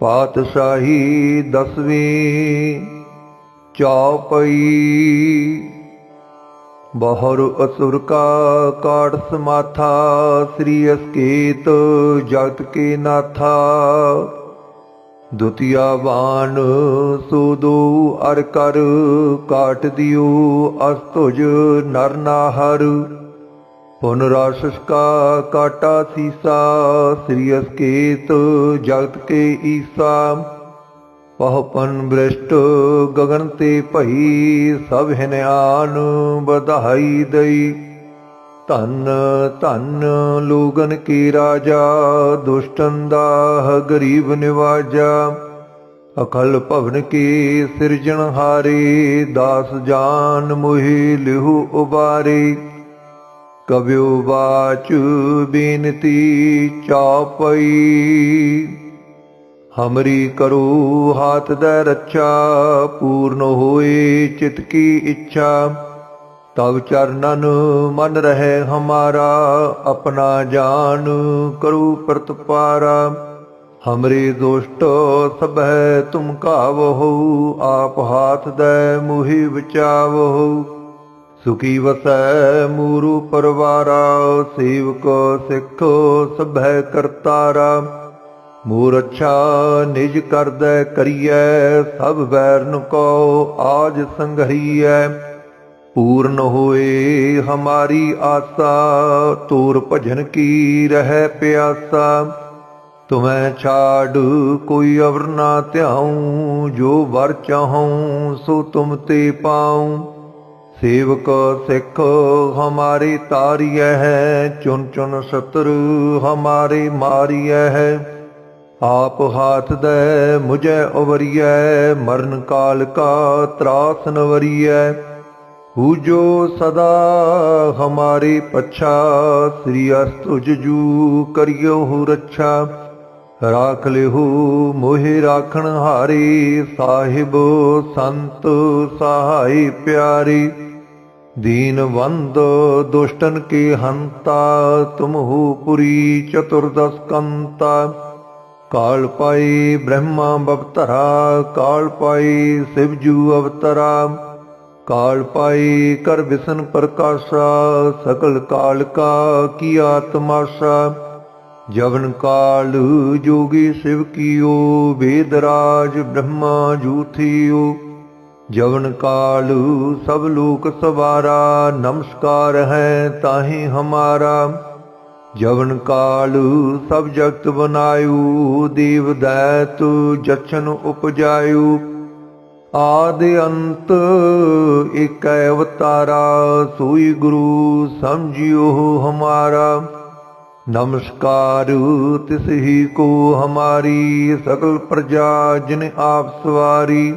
ਪਾਤਸ਼ਾਹੀ ਦਸਵੀਂ ਚੌਪਈ ਬਹਰ ਅਸੁਰ ਕਾ ਕਾਟ ਸਮਾਥਾ, ਸ੍ਰੀ ਅਸਕੇਤ ਜਗਤ ਕੇ ਨਾਥਾ। ਦੁਤੀਆ ਬਾਣ ਸੋਦੋ ਅਰ ਕਰ, ਕਾਟ ਦਿਓ ਅਸਤੁਜ ਨਰਨਾਹਰ ਪੁਨ ਰਾਸ਼ਸ ਕਾ ਕਾਟਾ ਸੀਸਾ, ਸ੍ਰੀ ਅਸਕੇਤ ਜਗਤ ਕੇ ਈਸਾ। ਪਹਪਨ ਬ੍ਰਿਸ਼ਟ ਗਗਨ ਤੇ ਭਈ, ਸਭ ਹਿਨਆਨ ਬਧਾਈ ਦਈ। ਧਨ ਧਨ ਲੋਗਨ ਕੀ ਰਾਜਾ, ਦੁਸ਼ਟਨ ਦਾ ਗਰੀਬ ਨਿਵਾਜਾ। ਅਕਲ ਭਵਨ ਕੀ ਸਿਰਜਣ ਹਾਰੇ, ਦਾਸ ਜਾਨ ਮੋਹਿ ਲਿਹੂ ਉਬਾਰੇ। ਕਬਿਓ ਬਾਚ ਬੇਨਤੀ ਚਾਪਈ। ਹਮਰੀ ਕਰੋ ਹਾਥ ਦਾ ਰੱਛਾ, ਪੂਰਨ ਹੋਏ ਚਿਤ ਕੀ ਇੱਛਾ। ਤਬ ਚਰਨਨ ਮਨ ਰਹੇ ਹਮਾਰਾ, ਆਪਣਾ ਜਾਨ ਕਰੂ ਪ੍ਰਤਪਾਰਾ। ਹਮਰੇ ਦੁਸ਼ਟ ਸਭੈ ਤੁਮ ਕਾਵਹੁ ਆਪ ਹਾਥ ਦੇ ਮੁਹਿ ਬਚਾਵਹੁ ਸੁਖੀ ਵਸੈ ਮੂਰੂ ਪਰਵਾਰਾ, ਸੇਵਕ ਸਿੱਖ ਸਭੈ ਕਰਤਾਰਾ। ਮੂਰ ਅੱਛਾ ਨਿਜ ਕਰਦੈ ਕਰੀਐ, ਸਭ ਵੈਰਨ ਕੋ ਆਜ ਸੰਘਰੀਐ। ਪੂਰਨ ਹੋਏ ਹਮਾਰੀ ਆਸਾ, ਤੂਰ ਭਜਨ ਕੀ ਰਹਿ ਪਿਆਸਾ। ਤੁਮੈ ਛਾੜ ਕੋਈ ਅਵਰ ਨਾ ਧਿਆਉ, ਜੋ ਵਰ ਚਾਹਉ, ਸੋ ਤੁਮ ਤੇ ਪਾਉ। ਸੇਵਕ ਸਿੱਖ ਹਮਾਰੇ ਤਾਰੀਐ ਹੈ ਚੁਨ ਚੁਨ ਸਤਰ ਹਮਾਰੇ ਮਾਰੀਐ ਹੈ। ਆਪ ਹਾਥ ਦੇ ਮੁਝੈ ਉਵਰੀਐ ਮਰਨ ਕਾਲ ਕਾ ਤਰਾਸ ਨਵਰੀਐ ਹੂ ਸਦਾ ਹਮਾਰੇ ਪਛਾ, ਸ੍ਰੀ ਅਸਤੁਜ ਜੂ ਕਰਿਓ ਹੂ ਰੱਛਾ। ਰਾਖ ਲਿਹੂ ਮੋਹਿ ਰਾਖਣ ਹਾਰੇ, ਸਾਹਿਬ ਸੰਤ ਸਹਾਈ ਪਿਆਰੀ। ਦੀਨ ਵੰਦ ਦੁਸ਼ਟਨ ਕੇ ਹੰਤਾ ਤੁਮਹੂ ਪੁਰੀ ਚਤੁਰਦਸ ਕੰਤਾ। ਕਾਲ ਪਾਈ ਬ੍ਰਹਮਾ ਬਵਤਰਾ, ਕਾਲ ਪਾਈ ਸਿਵਜੂ ਅਵਤਰਾ। ਕਾਲ ਪਾਈ ਕਰ ਵਿਸ਼ਨ ਪ੍ਰਕਾਸ਼ਾ, ਸਕਲ ਕਾਲ ਕਾ ਕੀ ਆਤਮਾਸ਼ਾ ਜਵਨ ਕਾਲ ਜੋਗੀ ਜਵਨ ਕਾਲੂ ਸਭ ਲੋਕ ਸਵਾਰਾ, ਨਮਸਕਾਰ ਹੈ ਤਾਹੀ ਹਮਾਰਾ। ਜਵਨ ਕਾਲੂ ਸਭ ਜਗਤ ਬਨਾਇਓ, ਦੇਵ ਦੈਤ ਜਛਨ ਉਪਜਾਇਓ। ਆਦ ਅੰਤ ਇਕ ਅਵਤਾਰਾ, ਸੋਈ ਗੁਰੂ ਸਮਝਿਓ ਹਮਾਰਾ। ਨਮਸਕਾਰ ਤਿਸ ਹੀ ਕੋ ਹਮਾਰੀ, ਸਕਲ ਪ੍ਰਜਾ ਜਿਨ ਆਪ ਸਵਾਰੀ।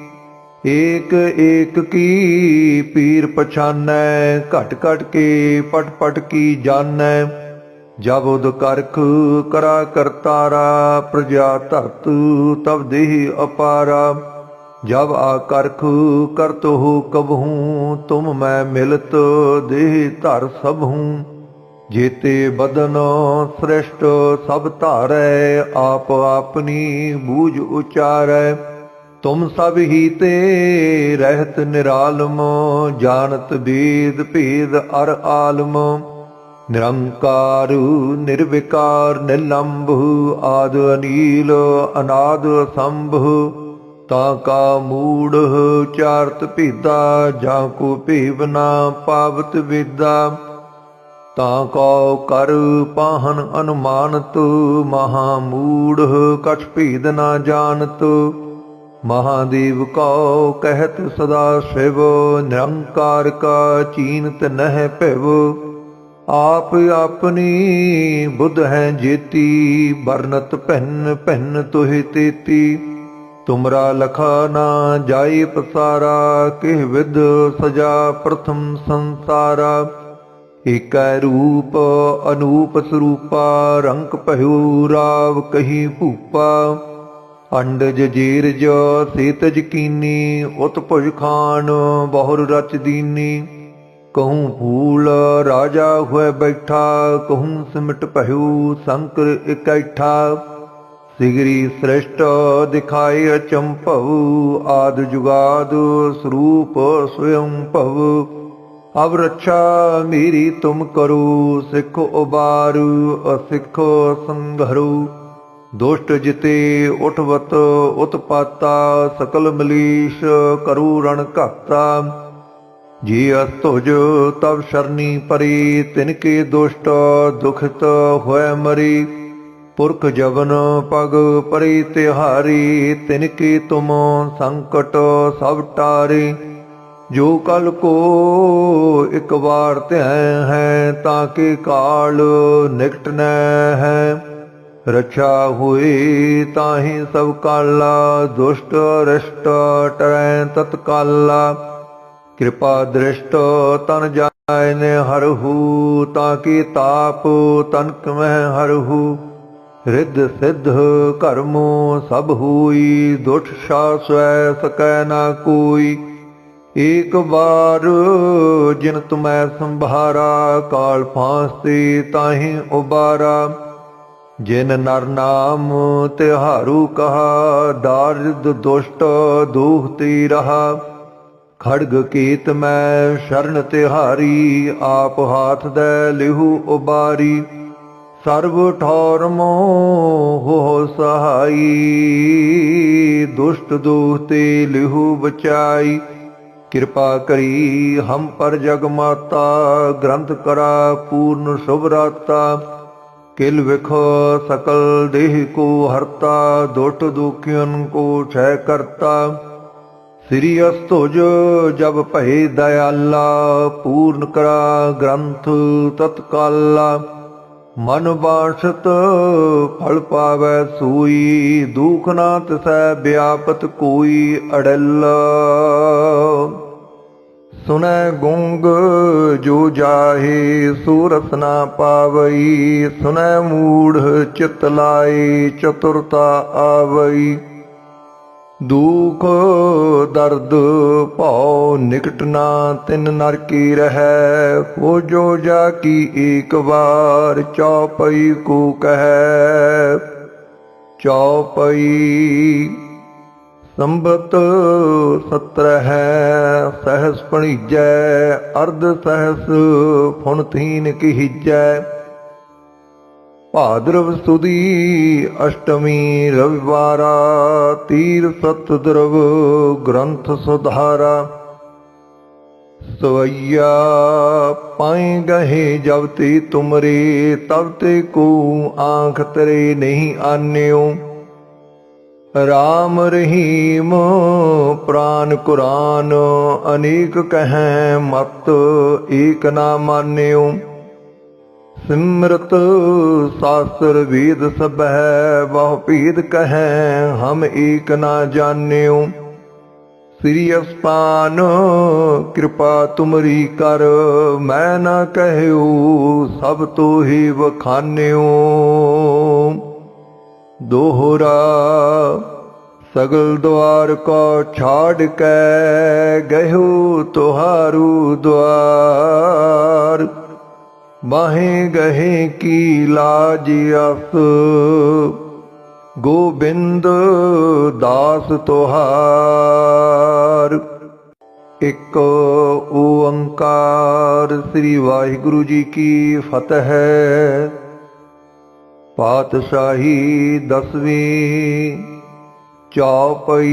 ਏਕ ਏਕ ਕੀ ਪੀਰ ਪਛਾਨੈ, ਘਟ ਘਟ ਕੇ ਪਟ ਪਟ ਕੀ ਜਾਣੈ ਜਬ ਉਦ ਕਰਖ ਕਰਾ ਕਰਤਾਰਾ ਪ੍ਰਜਾ ਧਰਤ ਤਬ ਦੇਹ ਅਪਾਰਾ। ਜਬ ਆ ਕਰਖ ਕਰਤ ਕਰਤੋ ਕਬਹੂ, ਤੁਮ ਮੈਂ ਮਿਲਤ ਦੇਹ ਧਰ ਸਭ ਹੂੰ ਜੇਤੇ ਬਦਨ ਸ੍ਰਿਸ਼ਟ ਸਭ ਧਾਰੈ, ਆਪ ਆਪਣੀ ਬੂਝ ਉਚਾਰੈ। ਤੁਮ ਸਭ ਹੀ ਤੇ ਰਹਿਤ ਨਿਰਾਲਮ, ਜਾਣਤ ਬੇਦ ਭੇਦ ਅਰ ਆਲਮ। ਨਿਰੰਕਾਰ, ਨਿਰਵਿਕਾਰ ਨਿਲੰਭ ਆਦ ਅਨੀਲ, ਅਨਾਦ ਸੰਭ ਤਾਂ ਕਾ ਮੂੜ ਚਾਰਤ ਭੇਦਾ, ਜਾਂ ਕੋ ਭੇਵ ਪਾਵਤ ਵੇਦਾ। ਤਾਂ ਕਉ ਕਰ ਪਾਹਨ ਅਨੁਮਾਨਤ, ਮਹਾ ਮੂੜ ਕਛ ਭੇਦ ਨਾ ਜਾਣਤ। ਮਹਾਦੇਵ ਕਉ ਕਹਿਤ ਸਦਾ ਸ਼ਿਵ, ਨਿਰੰਕਾਰ ਕਾ ਚੀਨਤ ਨਹਿ ਭਿਵ। ਆਪ ਆਪਣੀ ਬੁੱਧ ਹੈ ਜੇਤੀ, ਵਰਨਤ ਭਿੰਨ ਭਿੰਨ ਤੋਹਿ ਤੇਤੀ। ਤੁਮਰਾ ਲਖਾ ਨਾ ਜਾਈ ਪਸਾਰਾ, ਕਿਹ ਵਿਦ ਸਜਾ ਪ੍ਰਥਮ ਸੰਸਾਰਾ। ਏਕੈ ਰੂਪ ਅਨੂਪ ਸਰੂਪਾ, ਰੰਗ ਪਹਿਉ ਰਾਵ ਕਹੀ ਭੂਪਾ। ਅੰਡਜ ਜੀਰਜ ਸੀਤਜ ਕੀਨੀ ਉਤ ਭੁਜ ਖਾਨ ਬਹੁਰ ਰਚ ਦੀਨੀ। ਕਹੂੰ ਫੂਲ ਰਾਜਾ ਹੋਏ ਬੈਠਾ, ਕਹੂੰ ਸਿਮਟ ਪਹਿਉ ਸੰਕਰ ਇਕੈਠਾ। ਸਿਗਰੀ ਸ੍ਰਿਸ਼ਟ ਦਿਖਾਈ ਅਚੰਭਵ, ਆਦ ਜੁਗਾਦ ਸਰੂਪ ਸਵਯੰ ਭਵ। ਅਬ ਰੱਛਾ ਮੇਰੀ ਤੁਮ ਕਰੋ, ਸਿੱਖ ਉਬਾਰੂ ਅਸਿੱਖ ਸੰਘਰੂ। ਦੁਸ਼ਟ ਜਿਤੇ ਉਠਵਤ ਉਤਪਾਤਾ ਸਕਲ ਮਲੀਸ਼ ਕਰੂ ਰਣ ਘਾਤਾ। ਜੀ ਅਸਤੁਜ ਤਬ ਸ਼ਰਨੀ ਪਰੀ, ਤਿਨ ਕੇ ਦੁਸ਼ਟ ਦੁਖਤ ਹੋਇ ਮਰੀ। ਪੁਰਖ ਜਵਨ ਪਗ ਪਰੀ ਤਿਹਾਰੀ, ਤਿਨ ਕੀ ਤੁਮ ਸੰਕਟ ਸਭ ਟਾਰੇ। ਜੋ ਕਲ ਕੋ ਇੱਕ ਵਾਰ ਧਿਆ ਹੈ, ਤਾਂ ਕਿ ਕਾਲ ਨਿਕਟ ਨ ਹੈ। ਰਛਾ ਹੋਈ ਤਾਹੀ ਸਭ ਕਾਲਾ, ਦੁਸ਼ਟ ਰਿਸ਼ਟ ਟਰੈ ਤਤਕਾਲਾ। ਕਿਰਪਾ ਦ੍ਰਿਸ਼ਟ ਤਨ ਜਾਇ ਨੇ ਹਰਹੂ ਤਾਂ ਕਿ ਤਾਪ ਤਨਕ ਮਹਿ ਹਰਹੂ ਰਿੱਧ ਸਿੱਧ ਕਰਮੋ ਸਭ ਹੋਈ, ਦੁਠ ਸ਼ਾਸਵੈ ਸਕੈ ਨਾ ਕੋਈ। ਏਕ ਵਾਰ ਜਿਨ ਤੁਮੈ ਸੰਭਾਰਾ, ਕਾਲ ਫਾਂਸੀ ਤਾਹੀ ਉਬਾਰਾ। ਜਿਨ ਨਰ ਨਾਮ ਤਿਹਾਰੂ ਕਹਾ, ਦਾਰਿਦ ਦੁਸ਼ਟ ਦੂਹਤੀ ਰਹਾ। ਖੜਗ ਕੀਤ ਮੈਂ ਸ਼ਰਨ ਤਿਹਾਰੀ, ਆਪ ਹਾਥ ਦੇ ਲਿਹੂ ਉਬਾਰੀ। ਸਰਬ ਠੌਰ ਮੋ ਹੋ ਸਹਾਈ, ਦੁਸ਼ਟ ਦੂਹਤੀ ਲਿਹੂ ਬਚਾਈ। ਕਿਰਪਾ ਕਰੀ ਹਮ ਪਰ ਜਗ ਮਾਤਾ ਗ੍ਰੰਥ ਕਰਾ ਪੂਰਨ ਸ਼ੁਭਰਾਤਾ। ਕਿਲ ਵਿਖੋ ਸਕਲ ਦੇਹ ਕੋ ਹਰਤਾ, ਦੁਟ ਦੁਖਿਯਨ ਕੋ ਛੈ ਕਰਤਾ। ਸ੍ਰੀ ਅਸਤੁਜ ਜਬ ਭਏ ਦਇਆਲਾ, ਪੂਰਨ ਕਰਾ ਗ੍ਰੰਥ ਤਤਕਾਲਾ। ਮਨ ਬਾਸ਼ਤ ਫਲ ਪਾਵੈ ਸੂਈ, ਦੁਖ ਨਾ ਤਿਸੈ ਵਿਆਪਤ ਕੋਈ ਅੜਲ। ਸੁਨੈ ਗੁੰਗ ਜੋ ਜਾਹੇ, ਸੂਰਤ ਨਾ ਪਾਵਈ। ਸੁਨੈ ਮੂੜ ਚਿਤ ਲਾਈ ਚਤੁਰਤਾ ਆਵਈ। ਦੁਖ ਦਰਦ ਭਉ, ਨਿਕਟ ਨਾ ਤਿਨ ਨਰ ਕੀ ਰਹੈ। ਹੋ ਜੋ ਜਾ ਕੀ ਏਕ ਵਾਰ ਚੌਪਈ ਕੋ ਕਹੈ। ਚੌਪਈ ਸੰਬਤ ਸਤਰ ਹੈ ਸਹਸ ਪਣੀਜੈ, ਅਰਧ ਸਹਸ ਫੁਨ ਥੀਨ ਕੀਜੈ। ਭਾਦਰਵ ਸੁਦੀ ਅਸ਼ਟਮੀ ਰਵਿਵਾਰਾ, ਤੀਰ ਸਤ ਦਰਵ ਗ੍ਰੰਥ ਸੁਧਾਰਾ। ਸਵਈਆ ਪਾਏ ਗਹੇ ਜਬ ਤੇ ਤੁਮਰੇ, ਤਬ ਤੇ ਕੋ ਆਂਖ ਤਰੇ ਨਹੀਂ ਆਨਿਓ। ਰਾਮ ਰਹੀਮ, ਪ੍ਰਾਨ ਕੁਰਾਨ, ਅਨੇਕ ਕਹੈ ਮਤ, ਏਕ ਨਾ ਮਾਨਿਓ। ਸਿਮਰਤ ਸਾਸਰ ਵੇਦ ਸਬਹਿ ਬਹੁ ਭੇਦ ਕਹੈ, ਹਮ ਏਕ ਨਾ ਜਾਣਿਓ। ਸ੍ਰੀ ਅਸਪਾਨ ਕਿਰਪਾ ਤੁਮਰੀ ਕਰ, ਮੈਂ ਨਾ ਕਹਿਉ, ਸਭ ਤੋ ਹੀ ਵਖਾਨਿਓ। ਦੋਹਰਾ, ਸਗਲ ਦਵਾਰ ਕੋ ਛਾੜ ਕੇ ਗਇਓ ਤੁਹਾਰੂ ਦਵਾਰ ਬਾਹੇ ਗਹੇ ਕੀ ਲਾਜ ਅਸ, ਗੋਬਿੰਦ ਦਾਸ ਤੁਹਾਰ। ਇੱਕ ਓੰਕਾਰ ਸ੍ਰੀ ਵਾਹਿਗੁਰੂ ਜੀ ਕੀ ਫਤਿਹ। ਪਾਤਸ਼ਾਹੀ ਦਸਵੀਂ ਚੌਪਈ